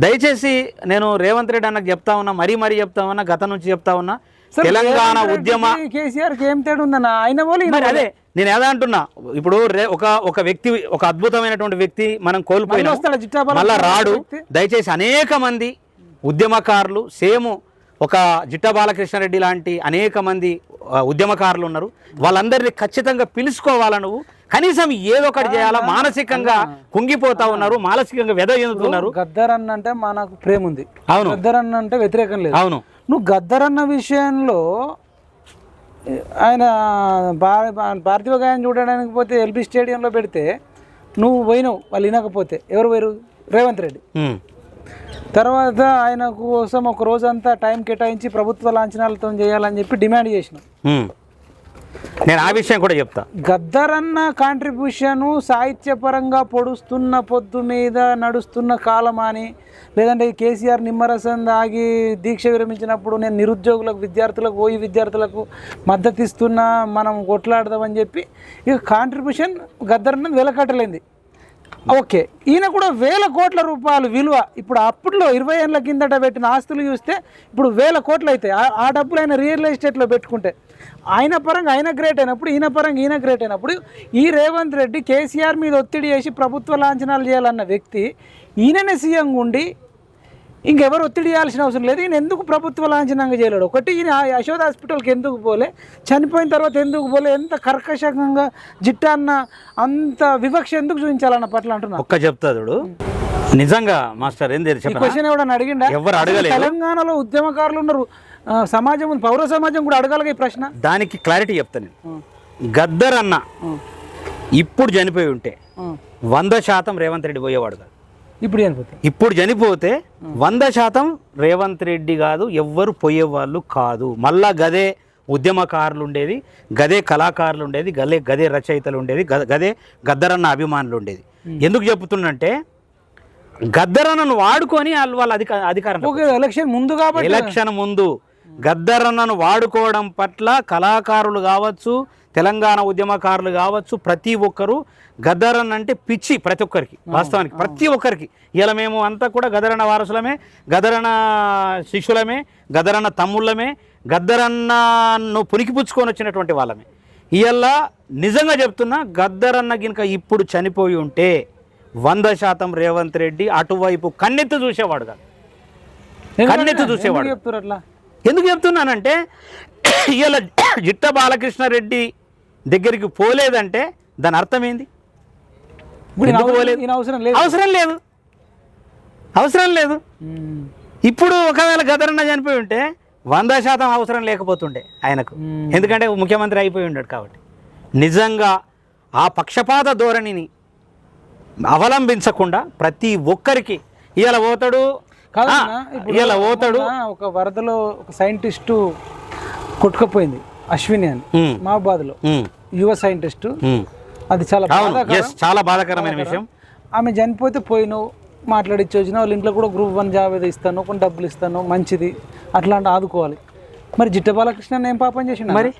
దయచేసి నేను రేవంత్ రెడ్డి అన్నకు చెప్తా ఉన్నా మరీ మరీ చెప్తా ఉన్నా గతం నుంచి చెప్తా ఉన్నా తెలంగాణ ఉద్యమ కేసీఆర్ ఏం తేడా ఉందన్న? ఆయన వాళ్ళు ఈయన మరి అదే నేను ఏదా అంటున్నా ఇప్పుడు ఒక ఒక వ్యక్తి ఒక అద్భుతమైనటువంటి వ్యక్తి మనం కోల్పోయినా మళ్ళీ రాడు? దయచేసి అనేక మంది ఉద్యమకారులు సేమ్ ఒక జిట్ట బాలకృష్ణారెడ్డి లాంటి అనేక మంది ఉద్యమకారులు ఉన్నారు. వాళ్ళందరినీ ఖచ్చితంగా పిలుచుకోవాలా నువ్వు? కనీసం ఏదో ఒకటి చేయాలా? మానసికంగా కుంగిపోతా ఉన్నారు మానసికంగా వెద చెందుతున్నారు గద్దర్ అన్న అంటే మనకు ప్రేమ ఉంది అవును. గద్దర్ అన్న అంటే వ్యతిరేకం లేదు. అవును. నువ్వు గద్దర్ అన్న విషయంలో ఆయన పార్థివ గాయం చూడడానికి పోతే ఎల్బీ స్టేడియంలో పెడితే నువ్వు పోయినావు వాళ్ళు వినకపోతే. ఎవరు పోయారు? రేవంత్ రెడ్డి. తర్వాత ఆయన కోసం ఒక రోజంతా టైం కేటాయించి ప్రభుత్వ లాంఛనాలతో చేయాలని చెప్పి డిమాండ్ చేసినాం. నేను ఆ విషయం కూడా చెప్తా. గద్దరన్న కాంట్రిబ్యూషన్ సాహిత్యపరంగా పొడుస్తున్న పొద్దు మీద నడుస్తున్న కాలమాని లేదంటే కేసీఆర్ నిమ్మరసం దాగి దీక్ష విరమించినప్పుడు నేను నిరుద్యోగులకు విద్యార్థులకు ఓయి విద్యార్థులకు మద్దతు ఇస్తున్నా మనం కొట్లాడదామని చెప్పి ఇక కాంట్రిబ్యూషన్ గద్దరన్న వెలకట్టలేంది. ఓకే ఈయన కూడా వేల కోట్ల రూపాయలు విలువ. ఇప్పుడు అప్పట్లో ఇరవై ఏళ్ళ కిందట పెట్టిన ఆస్తులు చూస్తే ఇప్పుడు వేల కోట్లు అవుతాయి ఆ డబ్బులు ఆయన రియల్ ఎస్టేట్లో పెట్టుకుంటే. ఆయన పరంగా ఆయన గ్రేట్ అయినప్పుడు ఈయన పరంగా ఈయన గ్రేట్ అయినప్పుడు ఈ రేవంత్ రెడ్డి కేసీఆర్ మీద ఒత్తిడి చేసి ప్రభుత్వ లాంఛనాలు చేయాలన్న వ్యక్తి ఈయననే సీఎంగా ఉండి ఇంకెవరు ఒత్తిడి చేయాల్సిన అవసరం లేదు. ఈయన ఎందుకు ప్రభుత్వ లాంఛనంగా చేయలేడు? ఒకటి ఈయన యశోద హాస్పిటల్కి ఎందుకు పోలే? చనిపోయిన తర్వాత ఎందుకు పోలే? ఎంత కర్కశంగా జిట్టా అన్న అంత వివక్ష ఎందుకు చూపించాలన్న పట్ల అంటున్నా? ఒక్క చెప్తా చూడు. నిజంగా మాస్టర్ ఏం చెప్పనా? క్వశ్చన్ అడిగిండా? ఎవరు అడగలేదు. తెలంగాణలో ఉద్యమకారులు ఉన్నారు. సమాజం ఉంది. పౌర సమాజం కూడా అడగాలిగా ఈ ప్రశ్న. దానికి క్లారిటీ చెప్తా నేను. గద్దర్ అన్న ఇప్పుడు చనిపోయి ఉంటే వంద శాతం రేవంత్ రెడ్డి పోయేవాడు కాదు. ఇప్పుడు చనిపోతే? ఇప్పుడు చనిపోతే వంద శాతం రేవంత్ రెడ్డి కాదు ఎవ్వరు పోయేవాళ్ళు కాదు. మళ్ళా గదే ఉద్యమకారులు ఉండేది గదే కళాకారులు ఉండేది గదే గదే రచయితలు ఉండేది గదే గద్దరన్న అభిమానులు ఉండేది. ఎందుకు చెప్తున్నంటే గద్దరన్నను వాడుకొని వాళ్ళు వాళ్ళ అధిక అధికారం ఎలక్షన్ ముందు కాబట్టి ఎలక్షన్ ముందు గద్దరన్నను వాడుకోవడం పట్ల కళాకారులు కావచ్చు తెలంగాణ ఉద్యమకారులు కావచ్చు ప్రతి ఒక్కరు గద్దరన్న అంటే పిచ్చి ప్రతి ఒక్కరికి వాస్తవానికి ప్రతి ఒక్కరికి. ఇలా మేము అంతా కూడా గదరన్న వారసులమే గదరన్న శిష్యులమే గదరన్న తమ్ముళ్ళమే గద్దరన్నను పునికిపుచ్చుకొని వచ్చినటువంటి వాళ్ళమే. ఇవాళ నిజంగా చెప్తున్నా గద్దరన్న గినక ఇప్పుడు చనిపోయి ఉంటే వంద శాతం రేవంత్ రెడ్డి అటువైపు కన్నెత్తి చూసేవాడు కాదు. కన్నెత్తి చూసేవాడు. చెప్తారు అట్లా? ఎందుకు చెప్తున్నానంటే ఇవాళ జిట్ట బాలకృష్ణారెడ్డి దగ్గరికి పోలేదంటే దాని అర్థం ఏంది? అవసరం- లేదు. అవసరం లేదు. అవసరం లేదు. ఇప్పుడు ఒకవేళ గదరన్న చనిపోయి ఉంటే వంద శాతం అవసరం లేకపోతుండే ఆయనకు. ఎందుకంటే ముఖ్యమంత్రి అయిపోయి ఉన్నాడు కాబట్టి. నిజంగా ఆ పక్షపాత ధోరణిని అవలంబించకుండా ప్రతి ఒక్కరికి ఇవాళ పోతాడు ఇవాళ పోతాడు. ఒక వరదలో ఒక సైంటిస్టు కొట్టుకుపోయింది అశ్విని అని ఉమ్, మహాబాద్లో. ఉమ్, యువ సైంటిస్టు. అది చాలా చాలా బాధాకరమైన విషయం. ఆమె చనిపోతే పోయినావు మాట్లాడిచ్చి వచ్చిన వాళ్ళ ఇంట్లో కూడా గ్రూప్ వన్ జాబ్ ఏదో ఇస్తాను కొన్ని డబ్బులు ఇస్తాను మంచిది అట్లాంటి ఆదుకోవాలి. మరి జిట్ట బాలకృష్ణ ఏం పాపం చేసిండు మరి?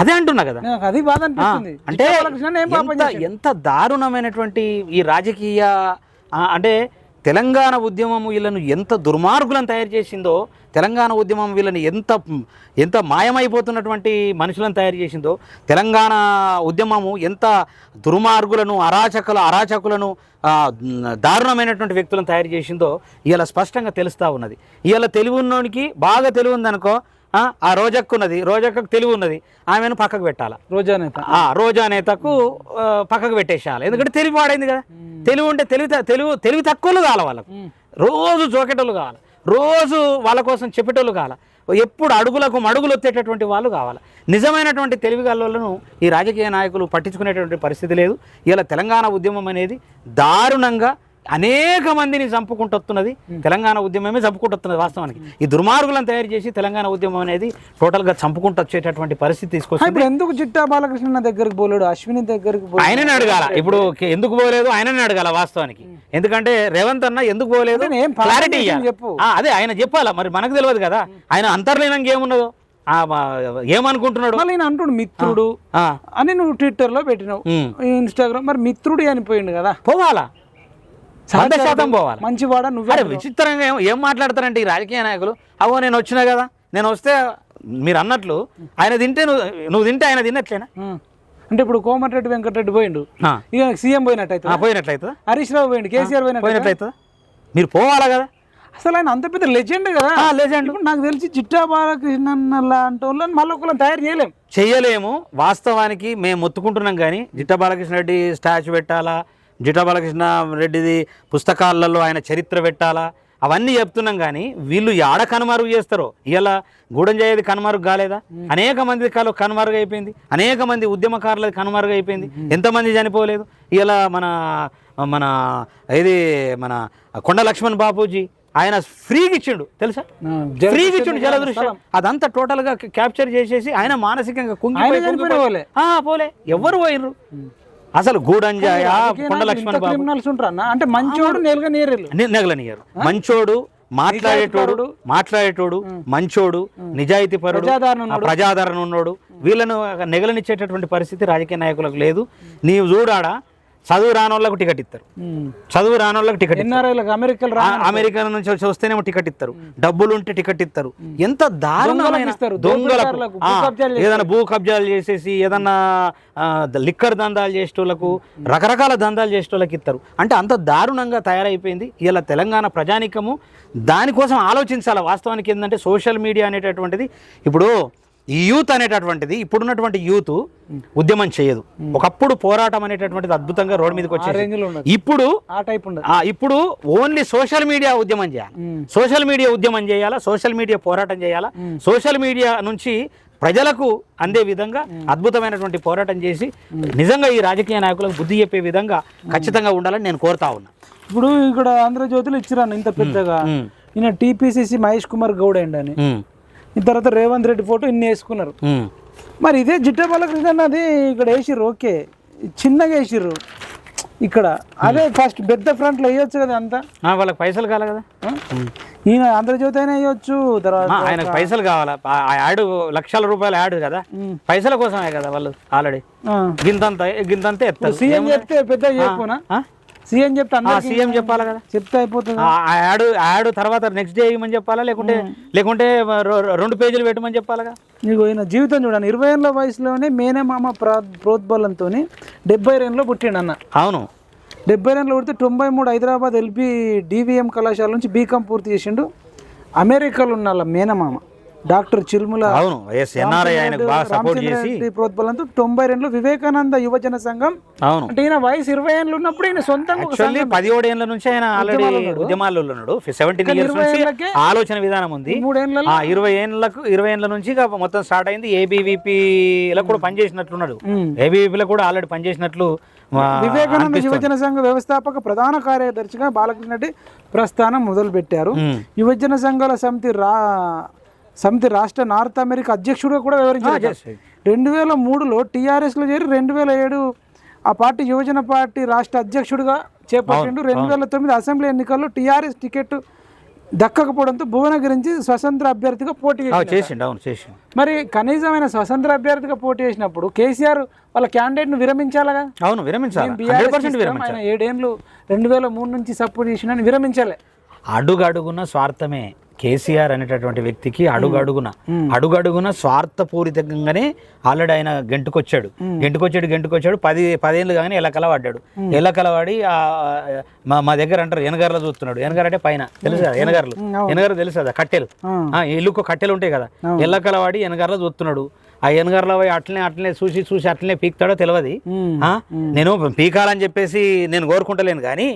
అదే అంటున్నా కదా. నాకు అది బాధ అనిపిస్తుంది. అంటే ఎంత దారుణమైనటువంటి ఈ రాజకీయ అంటే తెలంగాణ ఉద్యమం వీళ్ళను ఎంత దుర్మార్గులను తయారు చేసిందో తెలంగాణ ఉద్యమం వీళ్ళని ఎంత ఎంత మాయమైపోతున్నటువంటి మనుషులను తయారు చేసిందో తెలంగాణ ఉద్యమము ఎంత దుర్మార్గులను అరాచకుల అరాచకులను దారుణమైనటువంటి వ్యక్తులను తయారు చేసిందో ఇలా స్పష్టంగా తెలుస్తూ ఉన్నది. ఇలా తెలివి ఉన్నోనికి బాగా తెలివి ఉందనుకో ఆ, రోజక్కు ఉన్నది. రోజక్కకు తెలివి ఉన్నది. ఆమెను పక్కకు పెట్టాలా? రోజా నేత. ఆ రోజా నేతకు పక్కకు పెట్టేసేయాలి. ఎందుకంటే తెలివి పాడైంది కదా. తెలివి ఉంటే తెలివి తెలివి తెలివి తక్కువలు కావాలి వాళ్ళకు. రోజు జోకెటోళ్ళు కావాలి. రోజు వాళ్ళ కోసం చెప్పేటోళ్ళు కావాలి. ఎప్పుడు అడుగులకు మడుగులు వచ్చేటటువంటి వాళ్ళు కావాలి. నిజమైనటువంటి తెలివి గల్లోలను ఈ రాజకీయ నాయకులు పట్టించుకునేటువంటి పరిస్థితి లేదు. ఇలా తెలంగాణ ఉద్యమం అనేది దారుణంగా అనేక మందిని చంపుకుంటొస్తున్నది తెలంగాణ ఉద్యమమే చంపుకుంటొస్తున్నది వాస్తవానికి. ఈ దుర్మార్గులను తయారు చేసి తెలంగాణ ఉద్యమం అనేది టోటల్గా చంపుకుంటూ వచ్చేటటువంటి పరిస్థితి తీసుకొస్తుంది ఇప్పుడు ఎందుకు జిట్టా బాలకృష్ణ దగ్గరికి పోలేడు? అశ్విని దగ్గరికి ఆయననే అడగాల. ఇప్పుడు ఎందుకు పోలేదు? ఆయననే అడగాల వాస్తవానికి. ఎందుకంటే రేవంత్ అన్న ఎందుకు పోలేదు? క్లారిటీ. చెప్పు. అదే ఆయన చెప్పాలా? మరి మనకు తెలియదు కదా. ఆయన అంతర్లీనంగా ఏమున్నదో? ఏమనుకుంటున్నాడు? మళ్ళీ అంటుండు మిత్రుడు అని నువ్వు ట్విట్టర్లో పెట్టినావు. ఉమ్. ఇన్స్టాగ్రామ్ మరి మిత్రుడు చనిపోయిండు కదా. పోవాలా? వంద శాతం పోవాలి. మంచివాడ నువ్వే అరే విచిత్రంగా ఏం ఏం మాట్లాడతారంటే ఈ రాజకీయ నాయకులు? అవో నేను వచ్చినా కదా? నేను వస్తే మీరు అన్నట్లు ఆయన తింటే నువ్వు నువ్వు తింటే ఆయన తిన్నట్లేనా. అంటే ఇప్పుడు కోమటిరెడ్డి వెంకటరెడ్డి పోయిండు. ఇక సీఎం పోయినట్టయితే పోయినట్లయితే హరీష్ రావు పోయిండు కేసీఆర్ పోయినట్టు పోయినట్లయితే మీరు పోవాలా కదా? అసలు ఆయన అంత పెద్ద లెజెండ్ కదా. ఇప్పుడు నాకు తెలిసి చిట్టా బాలకృష్ణ లాంటి వాళ్ళని మళ్ళీ ఒకళ్ళని తయారు చేయలేం. చెయ్యలేము. వాస్తవానికి మేము మొత్తుకుంటున్నాం కానీ జిట్ట బాలకృష్ణ రెడ్డి స్టాచ్యూ పెట్టాలా? జిట్ట బాలకృష్ణ రెడ్డిది పుస్తకాలలో ఆయన చరిత్ర పెట్టాలా? అవన్నీ చెప్తున్నాం కానీ వీళ్ళు ఆడ కనుమరుగు చేస్తారో? ఇలా గూడెం చేయది కనుమరుగు కాలేదా? అనేక మంది కాలు కనుమరుగు అయిపోయింది అనేక మంది ఉద్యమకారులది కనుమరుగు అయిపోయింది ఎంతమంది చనిపోలేదు? ఇలా మన మన ఇది మన కొండ లక్ష్మణ్ బాపూజీ ఆయన ఫ్రీగా ఇచ్చిండు. తెలుసా? ఫ్రీగా ఇచ్చిండు జలదృశ్యం. అదంతా టోటల్గా క్యాప్చర్ చేసేసి ఆయన మానసికంగా. ఆ, పోలే. ఎవరు పోయినరు అసలు గూడంజాయ కొండ లక్ష్మణ్ బాబు? క్రిమినల్స్ ఉంటారన్న? అంటే మంచోడు నేరుగా నేరేళ్ళు. నెగలనియారు. మంచోడు మాట్లాడేటోడు మాట్లాడేటోడు మంచోడు నిజాయితీ పరుడు ప్రజాదరణ ఉన్నోడు. వీళ్ళను నెగలనిచ్చేటటువంటి పరిస్థితి రాజకీయ నాయకులకు లేదు. నీవు చూడాడా? చదువు రానోళ్ళకు టికెట్ ఇస్తారు. చదువు రానోళ్ళకి టికెట్ ఇస్తారు. ఎన్ఆర్ఐలకు అమెరికలు రా ఆ- అమెరికా నుంచి వస్తేనేమో టికెట్ ఇస్తారు. డబ్బులు ఉంటే టికెట్ ఇస్తారు. ఎంత దారుణమైన దొంగలకు ఏదైనా భూ కబ్జాలు చేసేసి ఏదన్నా లిక్కర్ దందాలు చేసేటోళ్ళకు రకరకాల దందాలు చేసేటోళ్ళకి ఇస్తారు. అంటే అంత దారుణంగా తయారైపోయింది ఇలా తెలంగాణ ప్రజానికము. దానికోసం ఆలోచించాలి వాస్తవానికి ఏంటంటే సోషల్ మీడియా అనేటటువంటిది. ఇప్పుడు ఈ యూత్ అనేటటువంటిది ఇప్పుడున్నటువంటి యూత్ ఉద్యమం చేయదు. ఒకప్పుడు పోరాటం అనేటటువంటిది అద్భుతంగా రోడ్డు మీదకి వచ్చేది ఇప్పుడు ఇప్పుడు ఓన్లీ సోషల్ మీడియా ఉద్యమం చేయాలి. సోషల్ మీడియా ఉద్యమం చేయాలా? సోషల్ మీడియా పోరాటం చేయాలా? సోషల్ మీడియా నుంచి ప్రజలకు అందే విధంగా అద్భుతమైనటువంటి పోరాటం చేసి నిజంగా ఈ రాజకీయ నాయకులకు బుద్ధి చెప్పే విధంగా ఖచ్చితంగా ఉండాలని నేను కోరుతా ఉన్నా. ఇప్పుడు ఇక్కడ ఆంధ్రజ్యోతిలో ఇచ్చిరాను ఇంత పెద్దగా. ఈయన టీపీసీసీ మహేష్ కుమార్ గౌడ్ అండి అని. తర్వాత రేవంత్ రెడ్డి ఫోటో ఇన్ని వేసుకున్నారు. మరి ఇదే జిట్ట బాలకృష్ణ అన్నది ఇక్కడ వేసిర్రు ఓకే. చిన్నగా వేసిర్రు. ఇక్కడ అదే ఫస్ట్ పెద్ద ఫ్రంట్లో వేయొచ్చు కదా అంతా? వాళ్ళకి పైసలు కావాలి కదా? ఈయన ఆంధ్రజ్యోతి అయినా వేయొచ్చు తర్వాత ఆయనకు పైసలు కావాలా? ఆ యాడ్ లక్షల రూపాయల యాడ్ కదా? పైసల కోసమే కదా వాళ్ళు ఆల్రెడీ? గింతంత గింతంతే సీఎం చెప్తే పెద్ద చెప్పునా? సీఎం చెప్తే సీఎం చెప్పాలి కదా. చెప్తే అయిపోతుంది? యాడ్ యాడ్ తర్వాత నెక్స్ట్ డే ఇవ్వమని చెప్పాలా? లేకుంటే లేకుంటే రెండు పేజీలు పెట్టమని చెప్పాలగా? నీకు ఈయన జీవితం చూడండి. ఇరవై ఏళ్ళ వయసులోనే మేనమామ ప్రా ప్రోద్బలంతో డెబ్బై రెండులో పుట్టిండు అన్న అవును. డెబ్బై రెండులో పుడితే తొంభై మూడు హైదరాబాద్ ఎల్పి డివిఎం కళాశాల నుంచి బీకాం పూర్తి చేసిండు. అమెరికాలో ఉన్న వాళ్ళ మేనమామ. డాక్టర్ చిల్ముల అవును ఎస్ ఎన్ఆర్ఐ ఆయనకు బాగా సపోర్ట్ చేసి రామచంద్రారెడ్డి ప్రోద్బలంతో తొంభై రెండులో వివేకానంద యువజన సంఘం. అవును. అంటే ఈయన వయసు ఇరవై ఏళ్ళు ఉన్నప్పుడు ఈయన సొంతంగా ఒక యాక్చువల్లీ పదిహేడు ఏళ్ళ నుంచి ఆయన ఆల్రెడీ ఉద్యమాల్లో ఉన్నాడు. సెవెంటీన్ ఇయర్స్ నుంచి ఆలోచన విధానం ఉంది. మూడేళ్ళ ఇరవై ఏళ్ళకు ఇరవై ఏళ్ళ నుంచి మొత్తం స్టార్ట్ అయింది. ఏబీవీపీలో కూడా పనిచేసినట్లున్నాడు ఏబీవీపీలో కూడా ఆల్రెడీ పనిచేసినట్లు వివేకానంద. యువజన సంఘ వ్యవస్థాపక ప్రధాన కార్యదర్శిగా బాలకృష్ణ రెడ్డి ప్రస్థానం మొదలు పెట్టారు ఉమ్. యువజన సంఘాల సమితి రా సమితి రాష్ట్ర నార్త్ అమెరికా అధ్యక్షుడిగా కూడా వివరించారు. రెండు వేల మూడులో టీఆర్ఎస్లో చేరి రెండు వేల ఏడు ఆ పార్టీ యువజన పార్టీ రాష్ట్ర అధ్యక్షుడిగా చేపట్టిండు. రెండు వేల తొమ్మిది అసెంబ్లీ ఎన్నికల్లో టీఆర్ఎస్ టికెట్ దక్కకపోవడంతో భువనగిరి నుంచి స్వతంత్ర అభ్యర్థిగా పోటీ చేసిండు. అవును చేసిండు. మరి కనీసమైన స్వతంత్ర అభ్యర్థిగా పోటీ చేసినప్పుడు కేసీఆర్ వాళ్ళ క్యాండిడేట్ను విరమించాలగా అవును విరమించాలి? ఏడేళ్ళు రెండు వేల మూడు నుంచి సపోర్ట్ చేసిన విరమించాలి. అడుగడుగున స్వార్థమే. కేసీఆర్ అనేటటువంటి వ్యక్తికి అడుగడుగున అడుగడుగున స్వార్థపూరితంగానే ఆల్రెడీ ఆయన గెంటుకొచ్చాడు గెంటుకొచ్చాడు గెంటుకొచ్చాడు పది పదేళ్ళు కానీ ఎలకల పడ్డాడు ఎలకల పడి ఆ, మా మా దగ్గర అంటారు ఎనగర్ల చూస్తున్నాడు. ఎనగర అంటే పైన తెలుసు కదా ఎనగర్లు. ఎనగర తెలుసు కదా కట్టెలు. ఇల్లుకు కట్టెలు ఉంటాయి కదా. ఎల్లకల వాడి ఎనగర్ల చూస్తున్నాడు. ఆ ఎనగర్ల పోయి అట్లనే అట్లనే చూసి చూసి అట్లనే పీక్తాడో తెలియదు? నేను పీకాలని చెప్పేసి నేను కోరుకుంటలేను కానీ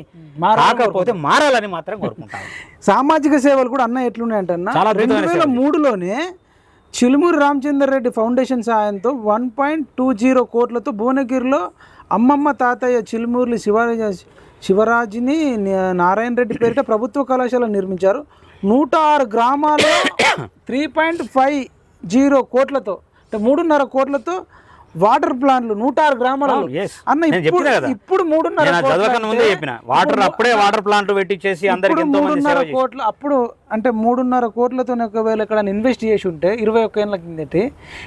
కాకపోతే మారాలని మాత్రం కోరుకుంటాను సామాజిక సేవలు కూడా అన్న ఎట్లున్నాయంటన్న రెండు వేల మూడులోనే చిలుమూరి రామచందర్ రెడ్డి ఫౌండేషన్ సహాయంతో వన్ పాయింట్ టూ జీరో కోట్లతో భువనగిరిలో అమ్మమ్మ తాతయ్య చిలుమూరి శివరాజ శివరాజుని నారాయణ రెడ్డి పేరిట ప్రభుత్వ కళాశాల నిర్మించారు. నూట ఆరు గ్రామాల్లో త్రీ పాయింట్ ఫైవ్ జీరో కోట్లతో మూడున్నర కోట్లతో వాటర్ ప్లాంట్లు నూట ఆరు గ్రామాలలో yes. అన్న నేను ఇప్పుడు మూడున్నర ముందే చెప్పిన. వాటర్ అప్పుడే వాటర్ ప్లాంట్ పెట్టించేసి అందరికి మూడున్నర కోట్లు అప్పుడు అంటే మూడున్నర కోట్లతో ఒకవేళ ఇక్కడ ఇన్వెస్ట్ చేసి ఉంటే ఇరవై ఒక్క ఏళ్ళ కిందటి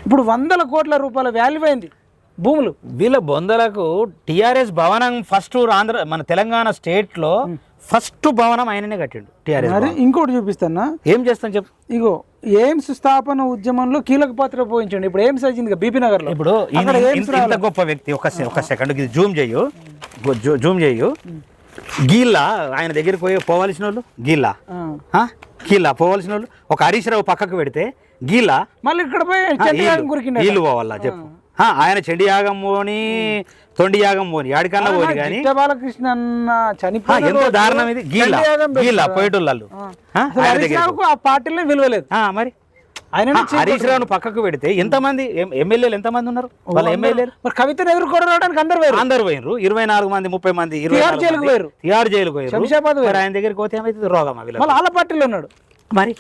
ఇప్పుడు వందల కోట్ల రూపాయల వాల్యూ అయింది భూములు. వీళ్ళ బొందలకు టిఆర్ఎస్ భవనం ఫస్ట్ ఆంధ్ర మన తెలంగాణ స్టేట్లో ఫస్ట్ భవనం ఆయననే కట్టిండు టిఆర్ఎస్ ఇంకోటి చూపిస్తానా? ఏం చేస్తాం చెప్పు. ఇగో ఎయిమ్స్ స్థాపన ఉద్యమంలో కీలక పాత్ర పోయించండి. ఇప్పుడు ఎయిమ్స్ వచ్చింది బీపీ నగర్లో ఇప్పుడు ఇంత- గొప్ప వ్యక్తి ఒక ఒక సెకండ్ ఇది జూమ్ చేయు. జూమ్ చేయు. గీళ్ళ ఆయన దగ్గరికి పోయి పోవాల్సిన వాళ్ళు. ఆ? గీళ్ళ పోవాల్సిన వాళ్ళు ఒక హరీష్ రావు పక్కకు పెడితే గీళ్ళ మళ్ళీ ఇక్కడ పోయి వీళ్ళు- పోవాలా చెప్పు. ఆయన చెండి యాగం తొండి యాగం పోని యాడికన్నా పోని కానీ. బాలకృష్ణ అన్న ఆ, చనిపోయిన ఎంతో దారుణం ఇది? పోయేటోళ్ళు ఆ. పార్టీలో విలువలేదు. మరి? ఆయన హరీష్ రావును పక్కకు పెడితే ఎంతమంది ఎమ్మెల్యేలు ఎంతమంది ఉన్నారు? వాళ్ళ ఎమ్మెల్యేలు? మరి కవితను ఎదుర్కోవడానికి అందరు వేరు. అందరు పోయినరు ఇరవై నాలుగు మంది ముప్పై మంది తిహార్ జైలుకు మంది. పోయిర్రు. తిహార్ జైలుకు మరి ఆయన దగ్గరికి పోతే ఏమైతుంది? రోగం వాళ్ళ పార్టీలో ఉన్నాడు. మరి?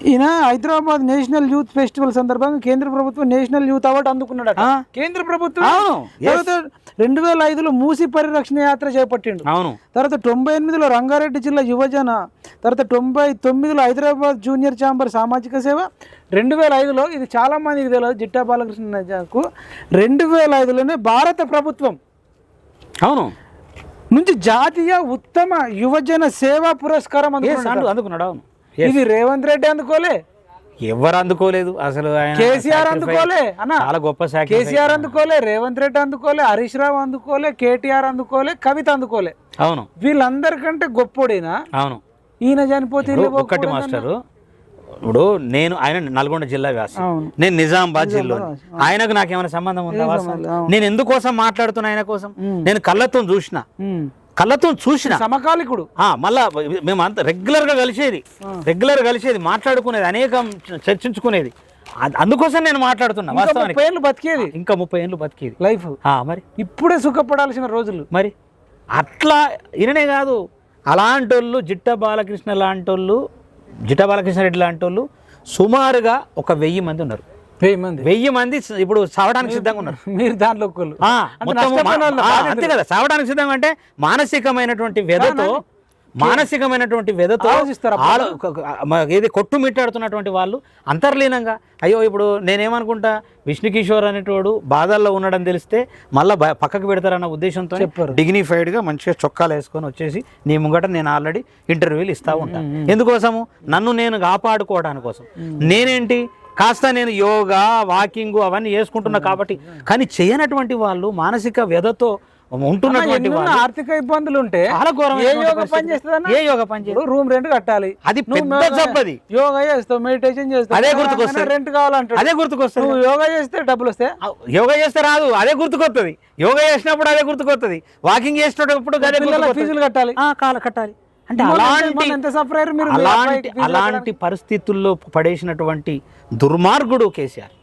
ఈయన హైదరాబాద్ నేషనల్ యూత్ ఫెస్టివల్ సందర్భంగా కేంద్ర ప్రభుత్వం నేషనల్ యూత్ అవార్డు అందుకున్నాడు. కేంద్ర ప్రభుత్వం అవును, yes. తర్వాత రెండు వేల ఐదులో మూసి పరిరక్షణ యాత్ర చేపట్టిండు. అవును. తర్వాత తొంభై ఎనిమిదిలో రంగారెడ్డి జిల్లా యువజన తర్వాత తొంభై తొమ్మిదిలో హైదరాబాద్ జూనియర్ ఛాంబర్ సామాజిక సేవ రెండు వేల ఐదులో ఇది చాలా మందికి తెలియదు జిట్టా బాలకృష్ణకు రెండు వేల ఐదులోనే భారత ప్రభుత్వం. అవును. నుంచి జాతీయ ఉత్తమ యువజన సేవా పురస్కారం అందుకున్నాడు అందు- అందుకున్నాడు అవును. ఇది రేవంత్ రెడ్డి అందుకోలే. ఎవరు అందుకోలేదు? అసలు ఆయన కేసీఆర్ అందుకోలే అన్న. చాలా గొప్ప sacrifice. కేసీఆర్ అందుకోలే రేవంత్ రెడ్డి అందుకోలే హరీష్ రావు అందుకోలే కేటీఆర్ అందుకోలే కవిత అందుకోలే. అవును. వీళ్ళందరికంటే గొప్పోడైనా? అవును. ఈయన చనిపోతే ఒక్కటి మాస్టరు ఇప్పుడు నేను ఆయన నల్గొండ జిల్లా వ్యాసి. నేను నిజామాబాద్ జిల్లా ఆయనకు నాకు ఏమైనా సంబంధం? ఉందా? నేను ఎందుకోసం మాట్లాడుతున్నా ఆయన కోసం? నేను కళ్ళతో చూసిన. కళ్ళతో చూసిన. సమకాలికుడు. మళ్ళా మేము అంత రెగ్యులర్గా కలిసేది రెగ్యులర్ కలిసేది మాట్లాడుకునేది అనేకం చర్చించుకునేది. అందుకోసం నేను మాట్లాడుతున్నా ముప్పై ఏళ్ళు బతికేది. ఇంకా ముప్పై ఏళ్ళు బతికేది. లైఫ్. మరి? ఇప్పుడే సుఖపడాల్సిన రోజులు. మరి? అట్లా ఈయననే కాదు. అలాంటి వాళ్ళు జిట్ట బాలకృష్ణ లాంటి వాళ్ళు జిట్ట బాలకృష్ణ రెడ్డి లాంటి వాళ్ళు సుమారుగా ఒక వెయ్యి మంది ఉన్నారు. వెయ్యి మంది. వెయ్యి మంది ఇప్పుడు సావడానికి సిద్ధంగా ఉన్నారు. మీరు దాంట్లో ఒక్కళ్ళు. అంతే కదా. సావడానికి సిద్ధంగా అంటే మానసికమైనటువంటి వ్యధతో మానసికమైనటువంటి వ్యధతో ఏది కొట్టుమిట్టాడుతున్నటువంటి వాళ్ళు అంతర్లీనంగా అయ్యో ఇప్పుడు నేనేమనుకుంటా? విష్ణుకిషోర్ అనేటోడు బాధల్లో ఉన్నాడని తెలిస్తే మళ్ళీ పక్కకు పెడతారన్న ఉద్దేశంతో చెప్పారు. డిగ్నిఫైడ్గా మంచిగా చొక్కాలు వేసుకొని వచ్చేసి నీ ముంగట నేను ఆల్రెడీ ఇంటర్వ్యూలు ఇస్తా ఉంటాను ఎందుకోసము? నన్ను నేను కాపాడుకోవడానికి కోసం నేనేంటి? కాస్త నేను యోగా వాకింగ్ అవన్నీ చేసుకుంటున్నా కాబట్టి కానీ చేయనటువంటి వాళ్ళు మానసిక వ్యధతో ఉంటున్నటువంటి ఆర్థిక ఇబ్బందులు ఉంటే ఏ యోగా పని. చేస్తుందన్న? ఏ యోగా పని చేయదు రూమ్ రెంట్ కట్టాలి. అది పెద్ద జబ్బది. యోగా చేస్తావు మెడిటేషన్ చేస్తావు. అదే గుర్తుకొస్తుంది. రెంట్ కావాలంటాడు. అదే గుర్తుకొస్తుంది. నువ్వు యోగా చేస్తే డబ్బులు వస్తాయి యోగా చేస్తే రాదు అదే గుర్తుకొస్తుంది యోగా చేసినప్పుడు అదే గుర్తుకొస్తుంది వాకింగ్ చేసేటప్పుడు. ఫీజులు కట్టాలి. కాల కట్టాలి. అంటే అలాంటి అలాంటి అలాంటి పరిస్థితుల్లో పడేసినటువంటి దుర్మార్గుడు కేసీఆర్?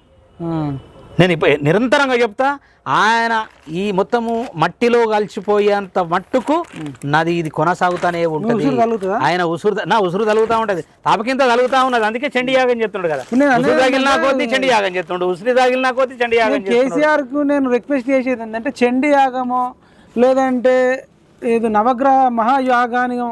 నేను ఇప్పుడు నిరంతరంగా చెప్తా ఆయన ఈ మొత్తము మట్టిలో కలిసిపోయేంత మట్టుకు నాది ఇది కొనసాగుతానే ఉంటుంది? ఆయన ఉసురు నా ఉసురు తలుగుతా ఉంటది. తాపకింత తలుగుతా ఉన్నది. అందుకే చండి యాగం చేస్తుండు కదా. ఉసురు తగిలినా కొద్ది చండి యాగం చేస్తుండు. ఉసిరి తగిలినా కొద్ది చండి యాగం కేసీఆర్కు నేను రిక్వెస్ట్ చేసేది ఏంటంటే చండీ యాగమో లేదంటే ఏదో నవగ్రహ మహాయాగానిగో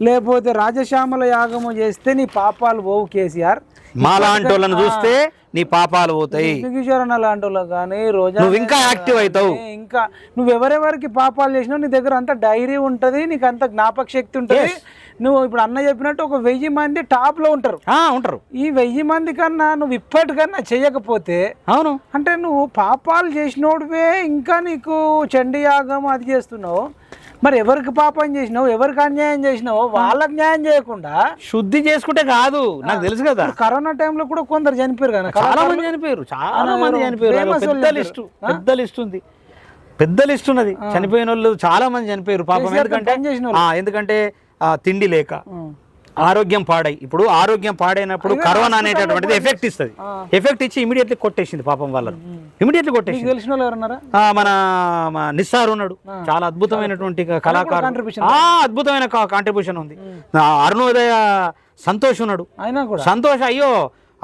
లేకపోతే రాజశ్యామల యాగమో చేస్తే నీ పాపాలు పోవు కేసీఆర్. మాలాంటి వాళ్ళని చూస్తే నీ పాపాలు పోతాయి. కిషోరన్న లాంటి వాళ్ళకి కానీ రోజా నువ్వు ఇంకా యాక్టివ్ అవుతావు. ఇంకా నువ్వు ఎవరెవరికి పాపాలు చేసినావు నీ దగ్గర అంత డైరీ ఉంటది నీకు అంత జ్ఞాపక శక్తి ఉంటది. నువ్వు ఇప్పుడు అన్న చెప్పినట్టు ఒక వెయ్యి మంది టాప్లో ఉంటారు. ఆ, ఉంటారు. ఈ వెయ్యి మంది కన్నా నువ్వు ఇప్పటికన్నా చేయకపోతే అవును. అంటే నువ్వు పాపాలు చేసినోడివే ఇంకా నీకు చండీ యాగం అది చేస్తున్నావు. మరి ఎవరికి పాపం చేసినావు? ఎవరికి అన్యాయం చేసినావు? వాళ్ళకి న్యాయం చేయకుండా శుద్ధి చేసుకుంటే కాదు నాకు తెలుసు కదా. కరోనా టైంలో కూడా కొందరు చనిపోయారు కదా. చాలా మంది చనిపోయారు చాలా మంది చనిపోయారు. పెద్ద లిస్ట్ పెద్ద లిస్ట్ ఉంది. పెద్ద లిస్ట్ ఉన్నది. చనిపోయిన వాళ్ళు చాలా మంది చనిపోయారు పాపం. ఎందుకంటే ఎందుకంటే తిండి లేక. ఆరోగ్యం పాడై ఇప్పుడు ఆరోగ్యం పాడైనప్పుడు కరోనా అనేటటువంటిది ఎఫెక్ట్ ఇస్తుంది. ఎఫెక్ట్ ఇచ్చి ఇమీడియట్లీ కొట్టేసింది పాపం వాళ్ళను. ఇమీడియట్లీ కొట్టేసింది. మన నిస్సార్ ఉన్నాడు. చాలా అద్భుతమైనటువంటి ఆ, అద్భుతమైన కాంట్రిబ్యూషన్ ఉంది. అరుణోదయ సంతోష్ ఉన్నాడు. సంతోష్ అయ్యో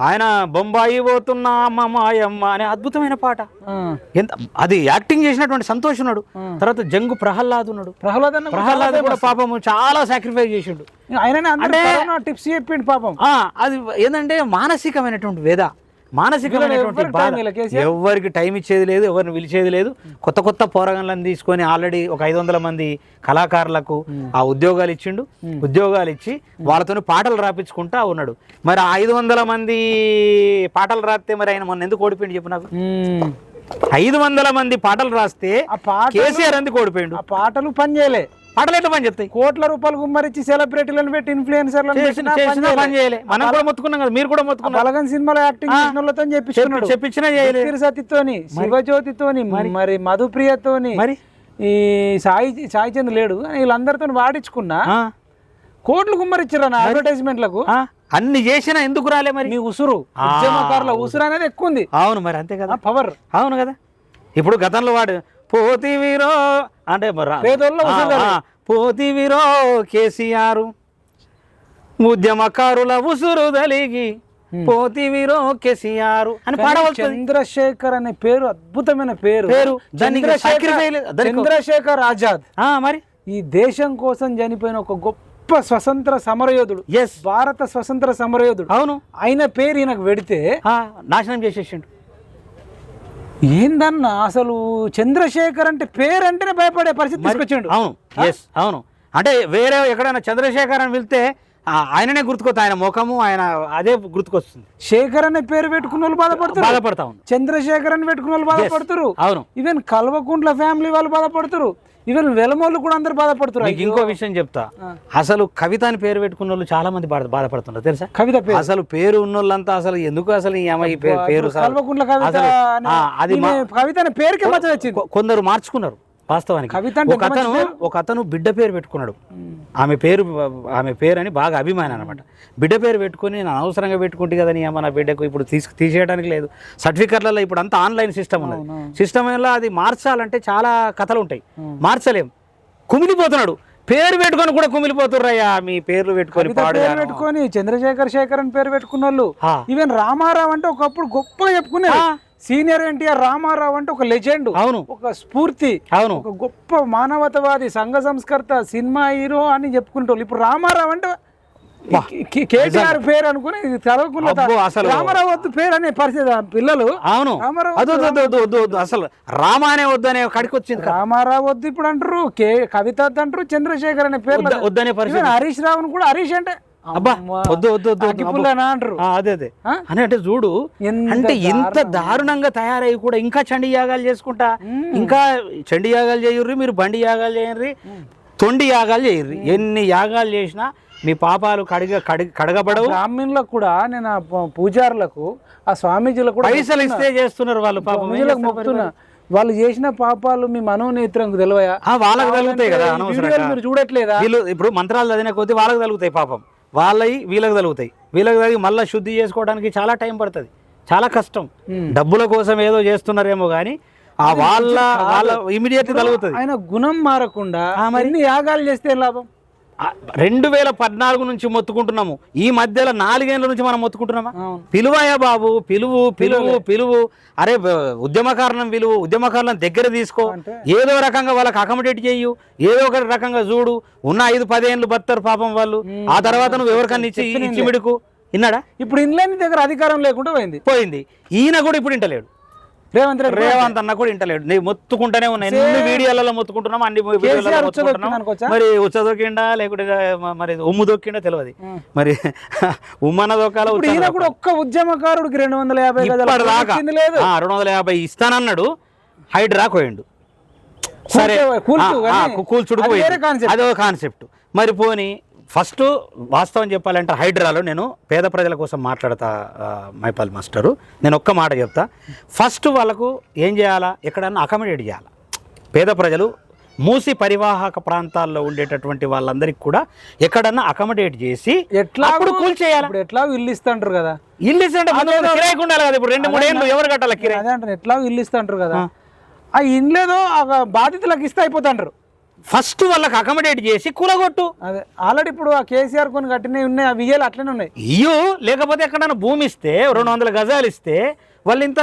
ఆయన బొంబాయి పోతున్నా అమ్మ మాయమ్మ అనే అద్భుతమైన పాట. ఎంత అది యాక్టింగ్ చేసినటువంటి సంతోష్ ఉన్నాడు. తర్వాత జంగు ప్రహ్లాద్ ఉన్నాడు. ప్రహ్లాద్ ప్రహ్లాద్ కూడా పాపము చాలా సాక్రిఫైస్ చేసిండు. కరోనా టిప్స్ చెప్పిండు పాపం. ఆ, అది ఏంటంటే మానసికమైనటువంటి వేద. మానసికమైనటువంటి ఎవరికి బాధ. టైం? ఎవరికి ఇచ్చేది లేదు ఎవరిని పిలిచేది లేదు. కొత్త కొత్త పోరగాళ్ళని తీసుకొని ఆల్రెడీ ఒక ఐదు వందల మంది కళాకారులకు ఆ ఉద్యోగాలు ఇచ్చిండు. ఉద్యోగాలు ఇచ్చి వాళ్ళతోని పాటలు రాపించుకుంటా ఉన్నాడు. మరి ఆ ఐదు వందల మంది పాటలు రాస్తే మరి ఆయన మొన్న ఎందుకు ఓడిపోయిండు చెప్పు నాకు. ఐదు వందల మంది పాటలు రాస్తే కేసీఆర్ ఎందుకు ఓడిపోయిండు? ఆ పాటలు పని ఎట్లా పని చెప్తాయి కోట్ల రూపాయలు గుమ్మరిచ్చి సెలబ్రిటీలను పెట్టి ఇన్ఫ్లుయెన్సర్లను పని చేయలే. మనం కూడా మొత్తుకున్నాం కదా మీరు కూడా ఆ మొత్తుకున్నారు బలగన్ సినిమాలో యాక్టింగ్ చేసిన వాళ్ళతో చెప్పించుకున్నాడు చెప్పి- చెప్పించినా సతీతోని శివజ్యోతితోని మరి మధుప్రియతోని మరి? ఈ సాయి సాయి చంద్ లేడు. వీళ్ళందరితో వాడించుకున్నా కోట్లు గుమ్మరిచ్చారు అన్న అడ్వర్టైజ్మెంట్లకు? అన్ని చేసినా ఎందుకు రాలే మరి? మీ ఉసురు ఉద్యమకారుల ఉసురు అనేది ఎక్కువ ఉంది అవును మరి అంతే కదా. పవర్. అవును కదా. ఇప్పుడు గతంలో వాడు పోతివిరో అంటే పోతివిరో కేసీఆర్. ఉద్యమకారుల ఉసురు దలిగి పోతివిరో కేసీఆర్ అని పాడవచ్చు చంద్రశేఖర్ అనే పేరు అద్భుతమైన పేరు. పేరు. చంద్రశేఖర్ ఆజాద్. ఆ, మరి? ఈ దేశం కోసం చనిపోయిన ఒక గొప్ప స్వతంత్ర సమరయోధుడు. ఎస్ భారత స్వతంత్ర సమరయోధుడు. అవును. ఆయన పేరు ఈయనకు పెడితే నాశనం చేసేసిండు. ఏందన్నా? అసలు చంద్రశేఖర్ అంటే పేరు అంటేనే భయపడే పరిస్థితి తీసుకొచ్చిండు. అవును ఎస్ అవును. అంటే వేరే ఎక్కడైనా చంద్రశేఖర్ అని వెళ్తే ఆయననే గుర్తుకొస్తుంది ఆయన ముఖము ఆయన అదే గుర్తుకొస్తుంది. శేఖర్ అనే పేరు పెట్టుకున్న వాళ్ళు బాధపడతారు. బాధపడతా చంద్రశేఖర్ అని పెట్టుకున్న వాళ్ళు బాధపడతారు. అవును. ఈవెన్ కల్వకుంట్ల ఫ్యామిలీ వాళ్ళు బాధపడతారు. ఈవెన్ వెలమోళ్ళు కూడా అందరు బాధపడుతారు మీకు ఇంకో విషయం చెప్తా. అసలు కవిత అని పేరు పెట్టుకున్న వాళ్ళు చాలా మంది బాధ బాధపడుతున్నారు. తెలుసా? కవిత పేరు. అసలు పేరు ఉన్న వాళ్ళంతా అసలు ఎందుకు అసలు ఈ అమ్మాయి పేరు అది కవిత పేరుకే కొందరు మార్చుకున్నారు. వాస్తవానికి. కవిత అంటే ఒక అతను ఒక అతను బిడ్డ పేరు పెట్టుకున్నాడు. ఆమె పేరు ఆమె పేరు అని బాగా అభిమానం అనమాట బిడ్డ పేరు పెట్టుకుని నేను అనవసరంగా పెట్టుకుంటే కదా నీ అమ్మ నా బిడ్డకు ఇప్పుడు తీసు తీసేయడానికి లేదు. సర్టిఫికెట్లలో ఇప్పుడు అంతా ఆన్లైన్ సిస్టమ్ ఉన్నది. సిస్టమ్ వల్ల అది మార్చాలంటే చాలా కథలు ఉంటాయి. మార్చలేం. కుమిలిపోతున్నాడు. పేరు పెట్టుకొని కూడా కుమిలిపోతుర్రయ్యా. మీ పేర్లు పెట్టుకొని పేరు పెట్టుకొని చంద్రశేఖర్ శేఖర్ అని పేరు పెట్టుకున్న వాళ్ళు. ఈవెన్ రామారావు అంటే ఒకప్పుడు గొప్పగా చెప్పుకునేది. సీనియర్ ఎన్టీఆర్ రామారావు అంటే ఒక లెజెండ్ అవును. ఒక స్ఫూర్తి అవును. ఒక గొప్ప మానవతవాది సంఘ సంస్కర్త సినిమా హీరో అని చెప్పుకుంటారు ఇప్పుడు రామారావు అంటే కేటీఆర్ పేరు అనుకుని చదవకుండా అసలు- రామారావు వద్దు పేరు అనే పరిస్థితి పిల్లలు. అవును. రామారావు. అసలు రామ అనే వద్దు అనే కడికి వచ్చింది రామారావు వద్దు ఇప్పుడు అంటారు కే కవిత అంటారు చంద్రశేఖర్ అనే పేరు వద్ద- వద్దనే పరిస్థితి. హరీష్ రావును కూడా హరీష్ అంటే అబ్బా వద్దు వద్దు వద్దు, అంటారు? అదే అదే? అని అంటే చూడు అంటే ఇంత దారుణంగా తయారై కూడా ఇంకా చండి యాగాలు చేసుకుంటా. ఇంకా చండి యాగాలు చేయుర్రి మీరు బండి యాగాలు చేయర్రి తొండి యాగాలు చేయర్రి. ఎన్ని యాగాలు చేసినా మీ పాపాలు కడిగ కడిగ కడగబడవు. బ్రాహ్మణులకు కూడా నేను ఆ పూజారులకు ఆ స్వామీజీలకు కూడా పైసలు ఇస్తే చేస్తున్నారు వాళ్ళు పాపం మొక్కుతున్నా. వాళ్ళు చేసిన పాపాలు మీ మనోనేత్రంకు తెలివయా? ఆ, వాళ్ళకి తగులుతాయి కదా మీరు చూడట్లేదా? ఇప్పుడు మంత్రాలు చదివిన కొద్దీ వాళ్ళకి తగులుతాయి పాపం. వాళ్ళవి వీళ్ళకి తగులుతాయి. వీళ్ళకి తగిలి మళ్ళీ శుద్ధి చేసుకోవడానికి చాలా టైం పడుతుంది. చాలా కష్టం. డబ్బుల కోసం ఏదో చేస్తున్నారేమో కానీ ఆ వాళ్ళ వాళ్ళ ఇమీడియట్ తగులుతుంది. ఆయన గుణం మారకుండా ఎన్ని యాగాలు చేస్తే లాభం? రెండు వేల పద్నాలుగు నుంచి మొత్తుకుంటున్నాము. ఈ మధ్యలో నాలుగేళ్ళ నుంచి మనం మొత్తుకుంటున్నామా? అవును. పిలువయ్యా బాబు పిలువు పిలువు పిలువు. అరే ఉద్యమకారణం పిలువు ఉద్యమకారులను దగ్గర తీసుకో? ఏదో రకంగా వాళ్ళకి అకామిడేట్ చేయు. ఏదో ఒక రకంగా చూడు. ఉన్న ఐదు పదేళ్ళు బతారు పాపం వాళ్ళు. ఆ తర్వాత నువ్వు ఎవరికన్నా ఇచ్చి ఇచ్చి మిడుకు విన్నాడా? ఇప్పుడు ఇంగ్లాండ్ దగ్గర అధికారం లేకుండా పోయింది. పోయింది. ఈయన కూడా ఇప్పుడు ఇంటలేడు. రేవంత్ రెడ్డి రేవంత్ అన్న కూడా ఇంటలేడు. నేను మొత్తుకుంటూనే ఉన్నా. ఎన్ని వీడియోలలో మొత్తుకుంటున్నాం అన్ని? మరి ఉచ్చదొక్కిండా లేకుంటే మ- మరి ఉమ్ము దొక్కిండా తెలియదు మరి ఉమ్మన దొక్కాల ఇప్పుడు ఈయన కూడా ఒక్క ఉద్యమకారుడికి రెండు వందల యాభై రెండు వందల యాభై ఇస్తానన్నాడు హైడ్రా కోయండు సరే. కూల్చుడు. అదో కాన్సెప్ట్ మరి పోని ఫస్ట్ వాస్తవం చెప్పాలంటే హైడ్రాలో నేను పేద ప్రజల కోసం మాట్లాడతా మైపాల్ మాస్టరు. నేను ఒక్క మాట చెప్తా. ఫస్ట్ వాళ్ళకు ఏం చేయాలా? ఎక్కడన్నా అకామిడేట్ చేయాలా? పేద ప్రజలు మూసి పరివాహక ప్రాంతాల్లో ఉండేటటువంటి వాళ్ళందరికీ కూడా ఎక్కడన్నా అకామిడేట్ చేసి ఎట్లా అప్పుడు కూల్చేయాలి ఇప్పుడు ఎట్లా ఇల్లు ఇస్తాంటారు కదా. ఇల్లు ఇస్తుంటే ఉండాలి కదా ఇప్పుడు రెండు మూడేళ్ళు ఎవరు కట్టాలి కిరాయి? అదే అంటారు ఎట్లా ఇల్లు ఇస్తాంటారు కదా. ఆ. ఇండ్లేదో ఆ బాధితులకు ఇస్తే అయిపోతాంటారు ఫస్ట్ వాళ్ళకి అకామిడేట్ చేసి కూలగొట్టు. అదే ఆల్రెడీ ఇప్పుడు ఆ కేసీఆర్ కొన్ని కట్టినవి ఉన్నాయి ఆ విజయాలు అట్లనే ఉన్నాయి. ఇయ్యు లేకపోతే ఎక్కడైనా భూమి ఇస్తే రెండు వందల గజాలు ఇస్తే వాళ్ళు ఇంత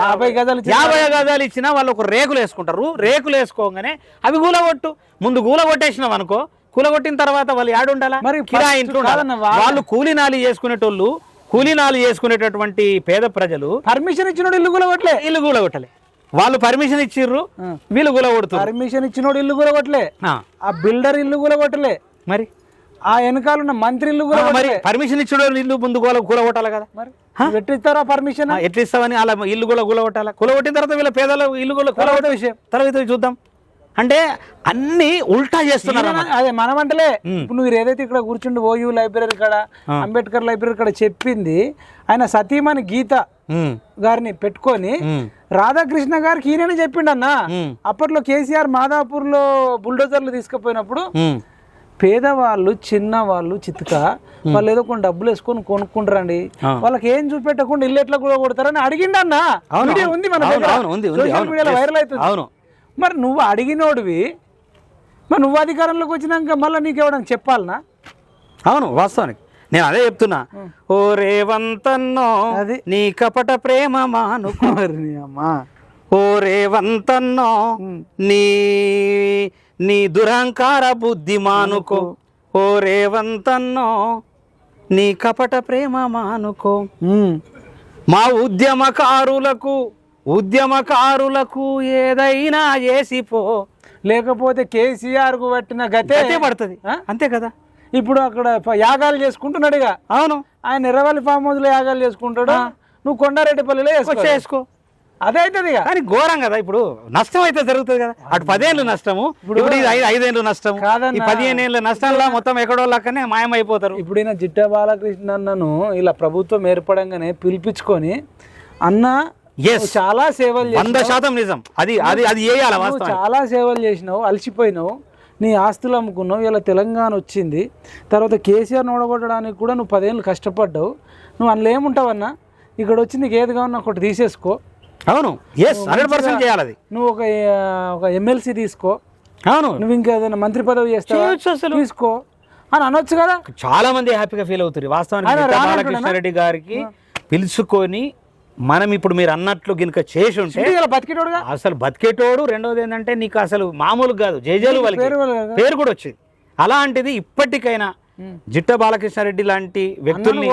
యాభై గజాలు యాభై గజాలు ఇచ్చినా వాళ్ళు ఒక రేకులు వేసుకుంటారు. రేకులు వేసుకోగానే అవి కూలగొట్టు. ముందు కూలగొట్టేసినాం అనుకో కూలగొట్టిన తర్వాత వాళ్ళు యాడుండాలా మరి కిరాయి ఇంట్లో? కాదన్న వాళ్ళ- వాళ్ళు కూలి నాలి చేసుకునేటోళ్ళు కూలీనాలు చేసుకునేటటువంటి పేద ప్రజలు పర్మిషన్ ఇచ్చినోడు ఇల్లు కూలగొట్టలే. ఇల్లు కూలగొట్టలే. వాళ్ళు పర్మిషన్ ఇచ్చిర్రు వీళ్ళు కూలగొడుతున్నారు పర్మిషన్ ఇచ్చినోడు ఇల్లు కూలగొట్టలే ఆ, ఆ బిల్డర్ ఇల్లు కూలగొట్టలే మరి? ఆ వెనకాల ఉన్న మంత్రి ఇల్లు ఆ, మరి పర్మిషన్ ఇచ్చిన ఇల్లు ముందు కూల కూలగొట్టాలి కదా? మరి? పెట్టిస్తారా పర్మిషన్ ఆ, ఎట్లా ఇస్తామని అలా ఇల్లు కూడా కూలగొట్టాలి కూలగొట్టిన తర్వాత వీళ్ళ పేదల ఇల్లు కూడా కూలగొట్టే విషయం. తర్వాత చూద్దాం. అంటే అన్ని ఉల్టా చేస్తున్నారు. అదే మనం అంటలే ఇప్పుడు నువ్వు ఏదైతే ఇక్కడ కూర్చుండి ఓయూ లైబ్రరీ కాడ అంబేద్కర్ లైబ్రరీ కాడ చెప్పింది ఆయన సతీమణి గీత గారిని పెట్టుకొని రాధాకృష్ణ గారికి ఈయననే చెప్పిండు అన్న అప్పట్లో కేసీఆర్ మాదాపూర్లో బుల్డోజర్లు తీసుకుపోయినప్పుడు. పేదవాళ్ళు చిన్నవాళ్ళు చిత్తుక వాళ్ళు ఏదో కొన్ని డబ్బులు వేసుకొని కొనుక్కుంటారండి. వాళ్ళకి ఏం చూపెట్టకుండా ఇల్లు ఎట్లా కూడా కొడతారని అడిగిండన్న ఉంది మన సోషల్. మీడియాలో. వైరల్ అవుతుంది. అవును. మరి నువ్వు అడిగినోడివి. మరి నువ్వు అధికారంలోకి వచ్చినాక మళ్ళీ నీకు ఎవడని చెప్పాలనా? అవును వాస్తవానికి. నేను అదే చెప్తున్నా. ఓ రేవంతన్నో అది. నీ కపట ప్రేమ మానుకో. మరి నీ అమ్మా. ఓ రేవంతన్నో నీ నీ దురహంకార బుద్ధి మానుకో. ఓ రేవంతన్నో నీ కపట ప్రేమ మానుకో. మా ఉద్యమకారులకు ఉద్యమకారులకు ఏదైనా చేసిపో లేకపోతే కేసీఆర్కు పట్టిన గతే పడుతుంది. అంతే కదా. ఇప్పుడు అక్కడ యాగాలు చేసుకుంటున్నాడుగా అవును. ఆయన ఎర్రవల్లి ఫామ్ హౌస్లో యాగాలు చేసుకుంటాడు. నువ్వు కొండారెడ్డిపల్లిలో చేసుకో చేసుకో అదే అవుతుంది కానీ ఘోరం కదా ఇప్పుడు. నష్టం అయితే జరుగుతుంది కదా. అటు పదేళ్ళు నష్టము ఇప్పుడు ఐదేళ్ళు నష్టం కాదన్నా. ఈ పదిహేను ఏళ్ళ నష్టంలో మొత్తం ఎక్కడో లక్కనే మాయమైపోతారు. ఇప్పుడు ఈయన జిట్ట బాలకృష్ణ అన్నను ఇలా ప్రభుత్వం ఏర్పడంగానే పిలిపించుకొని అన్న చాలా సేవలు. వంద శాతం నిజం. అది అది అది వేయాలి చాలా సేవలు చేసినావు అలసిపోయినావు నీ ఆస్తులు అమ్ముకున్నావు ఇలా తెలంగాణ వచ్చింది. తర్వాత కేసీఆర్ ఓడగొట్టడానికి కూడా నువ్వు పదేళ్ళు కష్టపడ్డావు. నువ్వు అందులో ఏముంటావన్నా? ఇక్కడ వచ్చి నీకు ఏది కావాలన్నా ఒకటి తీసేసుకో. అవును. ఎస్ హండ్రెడ్ పర్సెంట్ చేయాలి అది. నువ్వు ఒక ఒక ఎమ్మెల్సీ తీసుకో. అవును. నువ్వు ఇంకా ఏదైనా మంత్రి పదవి చేస్తావా? తీసుకో. అని అనొచ్చు కదా? చాలా మంది హ్యాపీగా ఫీల్ అవుతారు. వాస్తవానికి? బాలకృష్ణారెడ్డి గారికి పిలుచుకొని మనం ఇప్పుడు మీరు అన్నట్లు గినక చేసి ఉంటే ఇలా బతికేటోడుగా? అసలు బతికేటోడు రెండోది ఏంటంటే నీకు అసలు మామూలు కాదు జేజేలు వాళ్ళకి పేరు కూడా వచ్చింది. అలాంటిది ఇప్పటికైనా జిట్ట బాలకృష్ణారెడ్డి లాంటి వ్యక్తుల్ని.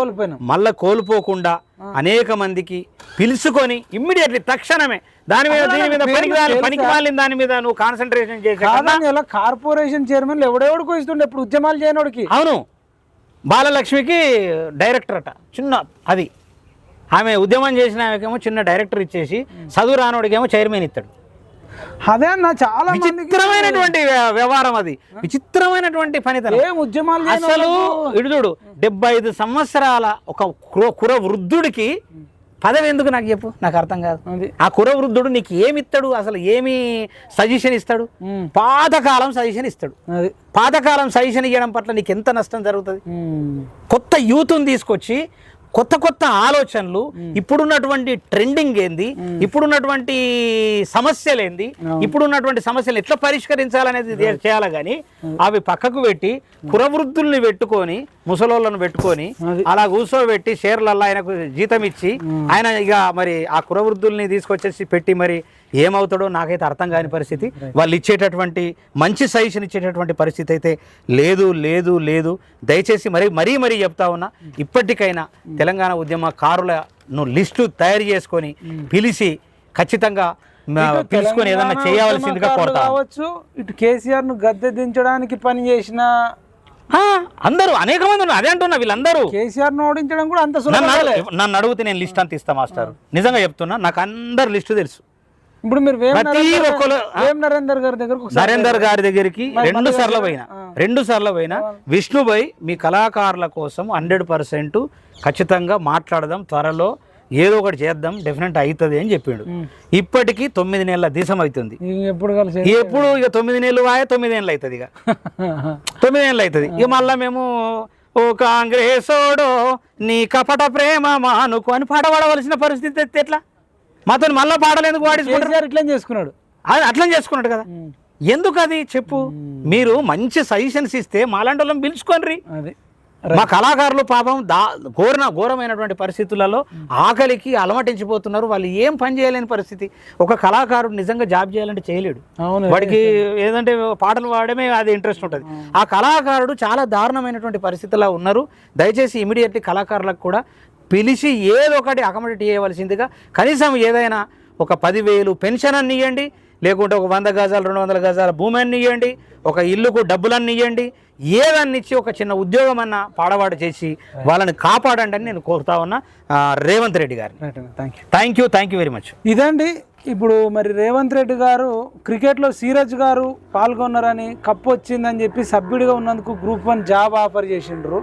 మళ్ళా కోల్పోకుండా అనేక మందికి పిలుచుకొని ఇమ్మీడియట్లీ తక్షణమే దాని మీద దీని మీద పనికి పనికి మాలిన దాని మీద నువ్వు కాన్సన్ట్రేషన్ చేసే కార్పొరేషన్ చైర్మన్ ఎవడెవడికి ఇస్తుండే ఇప్పుడు ఉద్యమాలు చేయనోడికి. అవును. బాలలక్ష్మికి డైరెక్టర్ అట. చిన్న అది. ఆమె ఉద్యమం చేసిన ఆమెకేమో చిన్న డైరెక్టర్ ఇచ్చేసి చదువు రానోడికేమో చైర్మన్ ఇస్తాడు. అదే అన్న చాలా విచిత్రమైనటువంటి వ్య- వ్యవహారం అది. విచిత్రమైనటువంటి పనితనం ఏం ఉద్యమాలు చేయని అసలు ఇడు చూడు డెబ్బై ఐదు సంవత్సరాల ఒక కుర వృద్ధుడికి పదవి ఎందుకు నాకు చెప్పు? నాకు అర్థం కాదు. ఆ కుర వృద్ధుడు నీకు ఏమి ఇస్తాడు? అసలు ఏమి సజెషన్ ఇస్తాడు. పాతకాలం సజెషన్ ఇస్తాడు. అది. పాతకాలం సజెషన్ ఇవ్వడం పట్ల నీకు ఎంత నష్టం జరుగుతుంది. కొత్త యూత్ని తీసుకొచ్చి కొత్త కొత్త ఆలోచనలు ఇప్పుడున్నటువంటి ట్రెండింగ్ ఏంది ఇప్పుడున్నటువంటి సమస్యలు ఏంది ఇప్పుడున్నటువంటి సమస్యలు ఎట్లా పరిష్కరించాలనేది చేయాలి కానీ అవి పక్కకు పెట్టి కురవృద్ధుల్ని పెట్టుకొని ముసలోళ్ళను పెట్టుకొని. అలా కూర్చోబెట్టి షేర్లల్లో ఆయనకు జీతం ఇచ్చి ఆయన ఇక మరి ఆ కురవృద్ధుల్ని తీసుకొచ్చేసి పెట్టి మరి ఏమవుతాడో నాకైతే అర్థం కాని పరిస్థితి. వాళ్ళు ఇచ్చేటటువంటి మంచి సజెషన్ ఇచ్చేటటువంటి పరిస్థితి అయితే లేదు లేదు లేదు. దయచేసి మరీ మరీ మరీ చెప్తా ఉన్నా ఇప్పటికైనా తెలంగాణ ఉద్యమకారులను లిస్టు తయారు చేసుకొని పిలిచి ఖచ్చితంగా పిలుచుకొని ఏదన్నా చేయవలసిందిగా కోరుతా కావచ్చు ఇటు కేసీఆర్ను గద్దె దించడానికి పని చేసిన అందరూ అనేక మంది ఉన్నారు. అదే అంటున్నా వీళ్ళందరూ. కేసీఆర్ను ఓడించడం కూడా అంత నన్ను సులభం అడుగు- నన్ను అడిగితే నేను లిస్ట్ అంత ఇస్తా మాస్టర్. నిజంగా చెప్తున్నా నాకు అందరు లిస్టు తెలుసు. ఇప్పుడు మీరు ప్రతి నరేందర్ ఒక్కరు వేం నరేందర్ గారి దగ్గరకు నరేందర్ గారి దగ్గరికి రెండు సార్లు పోయినా. రెండు సార్లు పోయినా. విష్ణుభాయ్ మీ కళాకారుల కోసం హండ్రెడ్ పర్సెంట్ ఖచ్చితంగా మాట్లాడదాం త్వరలో ఏదో ఒకటి చేద్దాం డెఫినెట్ అవుతుంది అని చెప్పిండు. ఇప్పటికీ తొమ్మిది నెలల దేశం అవుతుంది ఎప్పుడు కలిసి ఎప్పుడు ఇక తొమ్మిది నెలలు వాయ తొమ్మిది నెలలు అవుతుంది ఇక. తొమ్మిది నెలలు అవుతుంది ఇక మళ్ళీ మేము ఓ కాంగ్రెసోడో నీ కపట ప్రేమ మానుకో అని పాట పాడవలసిన పరిస్థితి ఎట్లా? మాతో మళ్ళీ పాటలు ఎందుకు పాడించుకుంటారు ఇట్లా చేసుకున్నాడు. అది అట్లా చేసుకున్నాడు కదా. ఎందుకు అది చెప్పు? మీరు మంచి సజెషన్స్ ఇస్తే మాలాంటి వాళ్ళని పిలుచుకోండి మా కళాకారులు పాపం దా ఘోరన ఘోరమైనటువంటి పరిస్థితులలో ఆకలికి అలమటించిపోతున్నారు. వాళ్ళు ఏం పని చేయలేని పరిస్థితి. ఒక కళాకారుడు నిజంగా జాబ్ చేయాలంటే చేయలేడు. వాడికి ఏదంటే పాటలు పాడమే అది ఇంట్రెస్ట్ ఉంటుంది. ఆ. కళాకారుడు చాలా దారుణమైనటువంటి పరిస్థితుల్లో ఉన్నారు. దయచేసి ఇమీడియట్లీ కళాకారులకు కూడా పిలిచి ఏదో ఒకటి అకామిడేట్ చేయవలసిందిగా కనీసం ఏదైనా ఒక పదివేలు పెన్షన్ అని ఇవ్వండి లేకుంటే ఒక వంద గజాలు రెండు వందల గజాల భూమి అన్ని ఇవ్వండి ఒక ఇల్లుకు డబ్బులన్నీ ఇవ్వండి ఏదన్ని ఇచ్చి ఒక చిన్న ఉద్యోగం అన్న పాడవాడు చేసి వాళ్ళని కాపాడండి అని నేను కోరుతా ఉన్నా రేవంత్ రెడ్డి అన్న you thank you thank you very much ఇదండి ఇప్పుడు మరి రేవంత్ రెడ్డి గారు క్రికెట్లో సీరజ్ గారు పాల్గొన్నారని కప్పు వచ్చిందని చెప్పి సభ్యుడిగా ఉన్నందుకు గ్రూప్ వన్ జాబ్ ఆఫర్ చేసిండ్రు.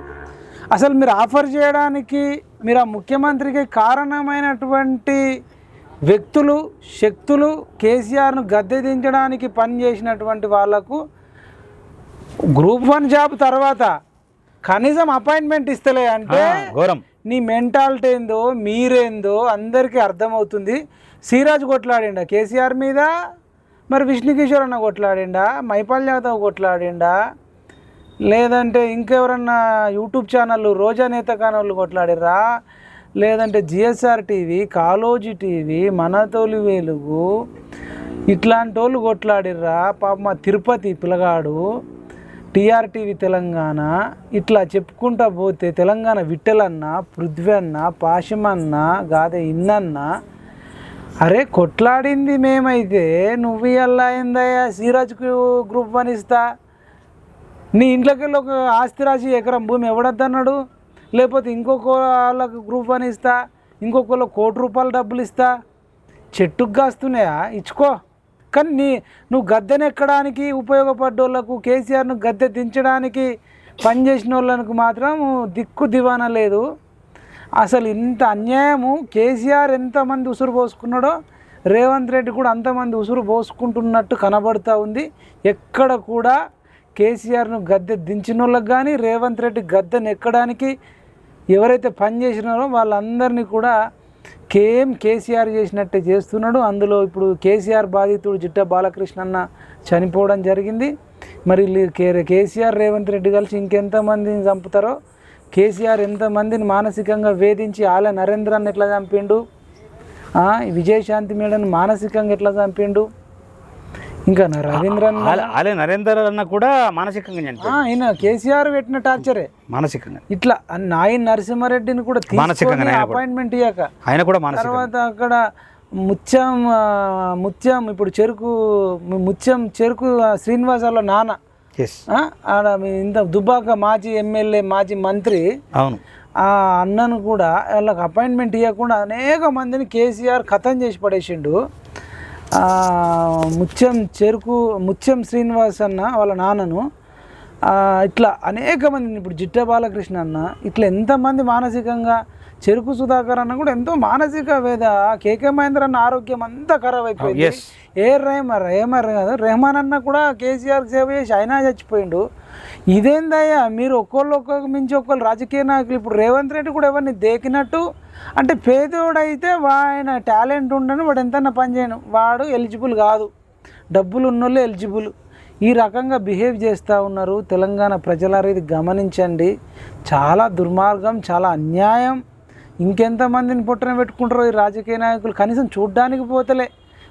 అసలు మీరు ఆఫర్ చేయడానికి మీరు ఆ ముఖ్యమంత్రికి కారణమైనటువంటి వ్యక్తులు శక్తులు కేసీఆర్ను గద్దె దించడానికి పనిచేసినటువంటి వాళ్ళకు గ్రూప్ వన్ జాబ్ తర్వాత కనీసం అపాయింట్మెంట్ ఇస్తలే అంటే ఘోరం. నీ మెంటాలిటీ ఏందో మీరేందో అందరికీ అర్థమవుతుంది. సిరాజ్ కొట్లాడిండా కేసీఆర్ మీద? మరి విష్ణుకిషోర్ అన్న కొట్లాడిండా? మైపాల్ యాదవ్ కొట్లాడిండా? లేదంటే ఇంకెవరన్నా యూట్యూబ్ ఛానళ్ళు రోజా నేత కానోళ్ళు కొట్లాడిర్రా? లేదంటే జిఎస్ఆర్ టీవీ కాలోజీ టీవీ మన తోలి వెలుగు ఇట్లాంటి వాళ్ళు కొట్లాడిర్రా? పాప మా తిరుపతి పిల్లగాడు టీఆర్టీవీ తెలంగాణ ఇట్లా చెప్పుకుంటా పోతే తెలంగాణ విట్టలన్న పృథ్వీ అన్న పాశమన్న గాదే ఇన్నన్న అరే కొట్లాడింది మేమైతే నువ్వు ఎలా అయిందయ్యా సిరాజ్కు గ్రూప్ పనిస్తా నీ ఇంట్లోకి వెళ్ళి ఒక ఆస్తి రాసి ఎకరం భూమి ఎవడద్దన్నాడు లేకపోతే ఇంకొక వాళ్ళకు గ్రూప్ అని ఇస్తా ఇంకొకళ్ళు కోటి రూపాయలు డబ్బులు ఇస్తా? చెట్టుకు కాస్తున్నాయా? ఇచ్చుకో. కానీ నీ నువ్వు గద్దెనెక్కడానికి ఉపయోగపడ్డోళ్ళకు కేసీఆర్ను గద్దె దించడానికి పనిచేసిన వాళ్ళకు మాత్రం దిక్కు దివాన లేదు. అసలు ఇంత అన్యాయము కేసీఆర్ ఎంతమంది ఉసురు పోసుకున్నాడో రేవంత్ రెడ్డి కూడా అంతమంది ఉసురు పోసుకుంటున్నట్టు కనబడుతూ ఉంది. ఎక్కడ కూడా కేసీఆర్ను గద్దె దించిన వాళ్ళకి కానీ రేవంత్ రెడ్డి గద్దెను ఎక్కడానికి ఎవరైతే పని చేసినారో వాళ్ళందరినీ కూడా కేఎం కేసీఆర్ చేసినట్టే చేస్తున్నాడు. అందులో ఇప్పుడు కేసీఆర్ బాధితుడు జిట్ట బాలకృష్ణ అన్న చనిపోవడం జరిగింది. మరి కే- కేసీఆర్ రేవంత్ రెడ్డి కలిసి ఇంకెంతమందిని చంపుతారో కేసీఆర్ ఎంతమందిని మానసికంగా వేధించి ఆల నరేంద్రాన్ని ఎట్లా చంపిండు? విజయశాంతి మేడను మానసికంగా ఎట్లా చంపిండు? ఇంకా ఆలే- ఆలే నరేందర్ అన్న కూడా మానసికంగా చనిపోయాడు. ఆ, ఈయన కేసీఆర్ పెట్టిన టార్చరే. మానసికంగా. ఇట్లా నాయన్ నరసింహారెడ్డిని కూడా మానసికంగా ఆయన. అపాయింట్మెంట్ ఇయ్యాక. ఆయన కూడా తర్వాత అక్కడ ముత్యం ముత్యం ఇప్పుడు చెరుకు ముత్యం చెరుకు ఆ, శ్రీనివాస్ వాళ్ళ నాన్న ఆడ ఇంత దుబ్బాక మాజీ ఎమ్మెల్యే మాజీ మంత్రి. అవును. ఆ అన్నను కూడా వాళ్ళకి అపాయింట్మెంట్ ఇవ్వకుండా అనేక మందిని కేసీఆర్ ఖతం చేసి పడేసిండు. ముత్యం చెరుకు ముత్యం శ్రీనివాస్ అన్న వాళ్ళ నాన్నను ఇట్లా అనేక మందిని ఇప్పుడు జిట్ట బాలకృష్ణ అన్న ఇట్లా ఎంతమంది మానసికంగా చెరుకు సుధాకర్ అన్న కూడా ఎంతో మానసిక వేద కేకే మహేంద్ర అన్న ఆరోగ్యం అంతా ఖరాబ్ అయిపోయింది. Yes. ఏ రెహమాన్ కాదు రెహమాన్ అన్న కూడా కేసీఆర్కి సేవ చేసి ఆయన చచ్చిపోయిండు. ఇదేందయ్యా? మీరు ఒక్కోళ్ళు ఒక్కొక్క మించి ఒక్కళ్ళు రాజకీయ నాయకులు. ఇప్పుడు రేవంత్ రెడ్డి కూడా ఎవరిని దేకినట్టు? అంటే పేదోడైతే వా- ఆయన టాలెంట్ ఉండని వాడు ఎంత పని చేయను. వాడు ఎలిజిబుల్ కాదు. డబ్బులు ఉన్నోళ్ళు ఎలిజిబుల్. ఈ రకంగా బిహేవ్ చేస్తూ ఉన్నారు తెలంగాణ ప్రజలారా. ఇది గమనించండి. చాలా దుర్మార్గం చాలా అన్యాయం. ఇంకెంతమందిని పుట్టిన పెట్టుకుంటారో ఈ రాజకీయ నాయకులు. కనీసం చూడ్డానికి పోతలే.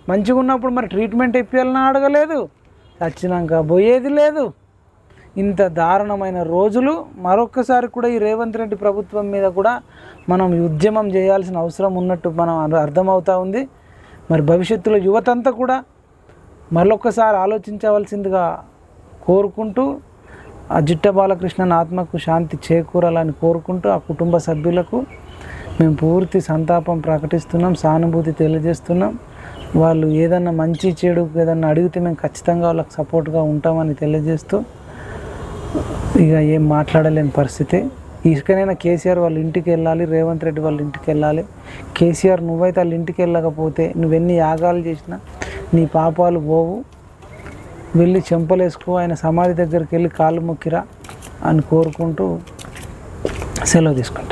మంచిగా ఉన్నప్పుడు మరి ట్రీట్మెంట్ ఇప్పించాలని అడగలేదు. వచ్చినాక పోయేది లేదు. ఇంత దారుణమైన రోజులు మరొక్కసారి కూడా ఈ రేవంత్ రెడ్డి ప్రభుత్వం మీద కూడా మనం ఉద్యమం చేయాల్సిన అవసరం ఉన్నట్టు మనం అర్థమవుతూ అర్థమవుతా ఉంది. మరి భవిష్యత్తులో యువతంతా కూడా మరొక్కసారి ఆలోచించవలసిందిగా కోరుకుంటూ ఆ జిట్ట బాలకృష్ణన్ ఆత్మకు శాంతి చేకూరాలని కోరుకుంటూ ఆ కుటుంబ సభ్యులకు మేము పూర్తి సంతాపం ప్రకటిస్తున్నాం సానుభూతి తెలియజేస్తున్నాం. వాళ్ళు ఏదన్నా మంచి చెడు ఏదన్నా అడిగితే మేము ఖచ్చితంగా వాళ్ళకి సపోర్ట్గా ఉంటామని తెలియజేస్తూ ఇక ఏం మాట్లాడలేని పరిస్థితి. ఇసుకనైనా కేసీఆర్ వాళ్ళ ఇంటికి వెళ్ళాలి రేవంత్ రెడ్డి వాళ్ళ ఇంటికి వెళ్ళాలి. కేసీఆర్ నువ్వైతే వాళ్ళ ఇంటికి వెళ్ళకపోతే నువ్వెన్ని యాగాలు చేసినా నీ పాపాలు పోవు. వెళ్ళి చెంపలేసుకో ఆయన సమాధి దగ్గరికి వెళ్ళి కాళ్ళు మొక్కిరా అని కోరుకుంటూ సెలవు తీసుకుంటాను